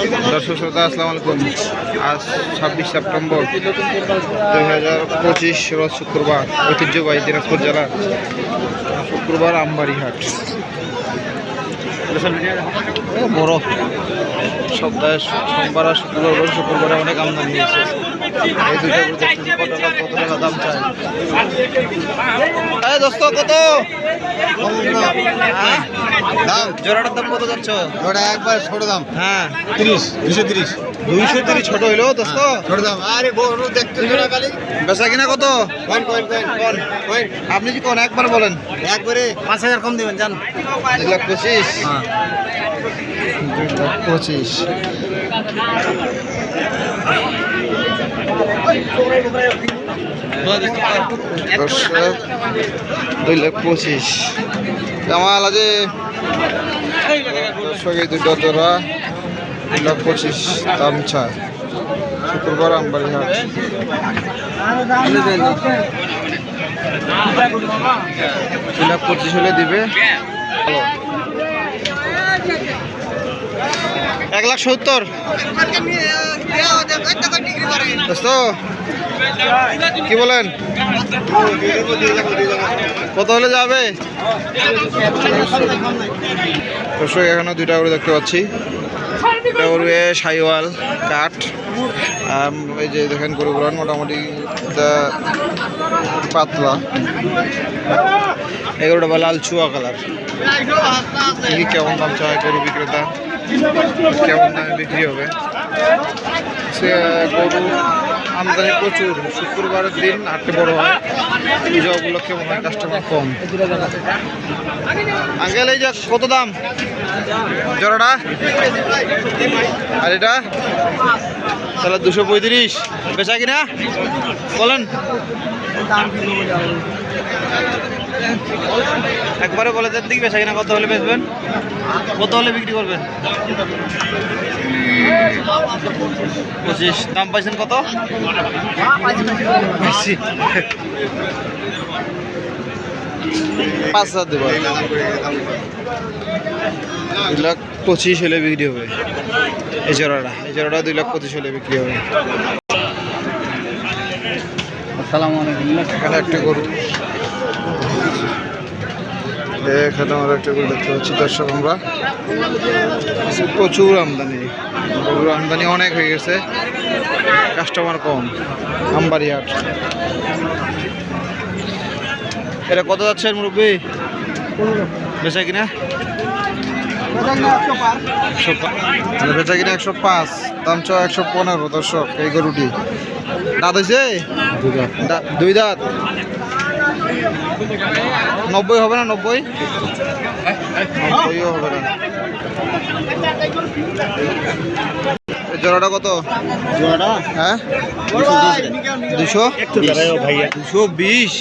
দর্শক শ্রোতা, আসসালামু আলাইকুম। আজ ছাব্বিশ সেপ্টেম্বর দুই হাজার পঁচিশ শুক্রবার ঐতিহ্যবাহী দিনাজপুর জেলা শুক্রবার আমবাড়ি হাট বড়। সপ্তাহে সোমবার আর শুক্রবার বলে শুক্রবারে অনেক আমদানি হয়েছে। এই দুটো কত টাকা দাম চায় এই দোস্ত কত? হ্যাঁ? দাম? জোড়াটার দাম কত যাচ্ছ? জোড়া একবার ছোট দাম। হ্যাঁ। তিরিশ দুশো তিরিশ। দুইশো তিরিশ ছোট হইল দোস্ত? খালি। বেচা কিনা কত? আপনি কি কোন? একবার বলেন। একবারে পাঁচ হাজার কম দিবেন জান। দুই লাখ পঁচিশ। পঁচিশ। দর্শক দুই লাখ পঁচিশ। জামাল আছে দুটো দুই লাখ পঁচিশ চায়। শুক্রবার আমবাড়ি দুই লাখ পঁচিশ হলে দিবে। এক লাখ সত্তর। কি বলেন? কত হলে যাবে? দর্শক, এখানে দুইটা করে দেখতে পাচ্ছি। এটা করবে সাইওয়াল কাঠ। এই যে দেখেন গরু গরুগুলো মোটামুটি পাতলা। এগুলোটা বা লাল চুয়া কালার। কেমন দাম চায় গরু বিক্রেতা। কেমন দামে বিক্রি হবে। সে গরু আমদানি প্রচুর। শুক্রবারের দিন হাটটি বড় হয়। পুজো উপলক্ষে মনে হয় কাস্টমার কম। আঙ্কেল, এই যে কত দাম? জোড়াটা? আর এটা? তাহলে দুশো পঁয়ত্রিশ। বেচা কিনা? বলেন। একবারে বলে দিকে বেচা কিনা কত হলে বেচবেন। কত হলে বিক্রি করবেন? পঁচিশ। দাম পাইছেন কত? পাঁচ হাজার দেবো। দুই লাখ পঁচিশ হলে বিক্রি হবে। এই জোড়াটা। এই জোড়াটা দুই লাখ পঁচিশ হলে বিক্রি হবে। আসসালামু আলাইকুম। একটা গরু। এখানে আমরা একটা গরু দেখতে পাচ্ছি দর্শক আমরা। প্রচুর আমদানি আমদানি অনেক হয়ে গেছে কাস্টমার কম আমবাড়ি হাট। এটা কত যাচ্ছে মুরব্বী? বেচা কিনা? বেচা কিনা একশো পাঁচ দাম চ একশো পনেরো দর্শক এই গরুটি। দাঁত হয়েছে দুই দাঁত? নব্বই হবে না নব্বই? নব্বইও হবে না। জোড়াটা কত? জোড়াটা? হ্যাঁ? দুশো ভাইয়া। দুশো বিশ।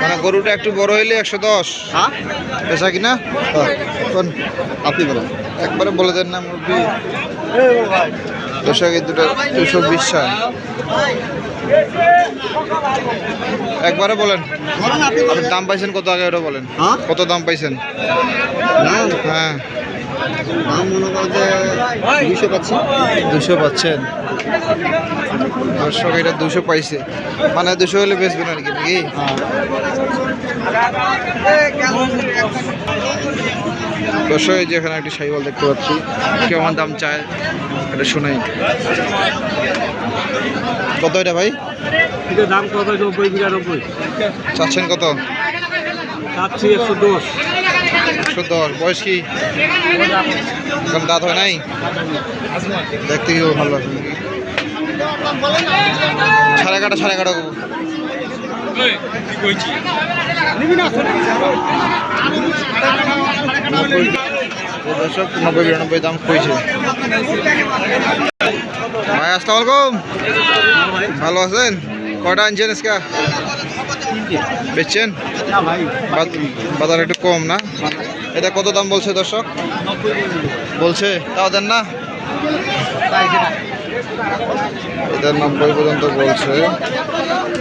মানে গরুটা একটু বড় হইলে একশো দশ। হ্যাঁ? পেশা কিনা? কোন? আপনি বলেন। একবারে বলে দেন না মুরব্বী। এই দুটো দুশো বিশ একবারে বলেন। আপনি দাম পাইছেন কত আগে ওটা বলেন? হ্যাঁ? কত দাম পাইছেন? হ্যাঁ। মনে দুশো পাচ্ছি। দুশো পাচ্ছেন। দর্শক এটা দুশো পাইছে। মানে দুশো হলে বেচবেন আর কি নাকি? দর্শক যে এখানে একটি সাইবল দেখতে পাচ্ছি। কেমন দাম চায় এটা শোনাই। কত এটা ভাই? দাম কত? নব্বই বিরানব্বই। চাচ্ছেন কত? চাচ্ছি একশো দশ। একশো দশ। বয়স কি? এখন দাঁত হয় নাই? দেখতে কি ভালো সাড়ে কাটা সাড়ে কাটা নব্বই দাম ভাই, আসসালামু ভালো আছেন? কটা আনছেন আজকে? বেচছেন? বাজার একটু কম না? এটা কত দাম বলছে দর্শক? বলছে, তাও দেন না? এটা নব্বই পর্যন্ত বলছে।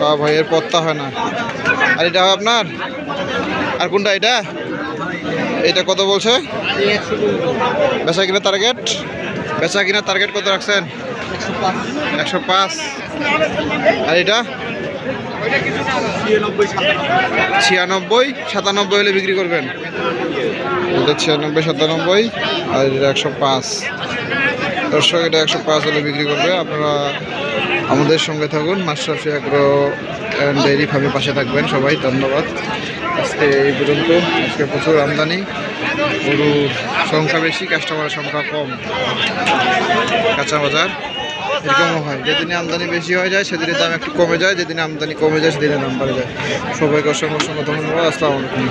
তা ভাইয়ের পত্তা হয় না। আর এটা হয় আপনার? আর কোনটা এটা? এটা কত বলছে? বেচা কিনা টার্গেট বেচা কিনা টার্গেট কত রাখছেন? একশো পাঁচ। আর এটা? ছিয়ানব্বই, সাতানব্বই হলে বিক্রি করবেন। এটা ছিয়ানব্বই, সাতানব্বই, আর এটা একশো পাঁচ। দর্শক, এটা একশো পাঁচ হলে বিক্রি করবে। আপনারা আমাদের সঙ্গে থাকুন। মাশরাফি অ্যাগ্রো অ্যান্ড ডেয়ারি ফার্মের পাশে থাকবেন সবাই। ধন্যবাদ। আজকে এই পর্যন্ত। আজকে প্রচুর আমদানি। গরুর সংখ্যা বেশি কাস্টমারের সংখ্যা কম। কাঁচা বাজার। এরকমও হয়। যেদিনে আমদানি বেশি হয়ে যায়, সেদিনের দাম একটু কমে যায়। যেদিনে আমদানি কমে যায় সেদিনে দাম বাড়ে যায়। সবাইকে অসংখ্য অসংখ্য ধন্যবাদ। আসসালামু আলাইকুম।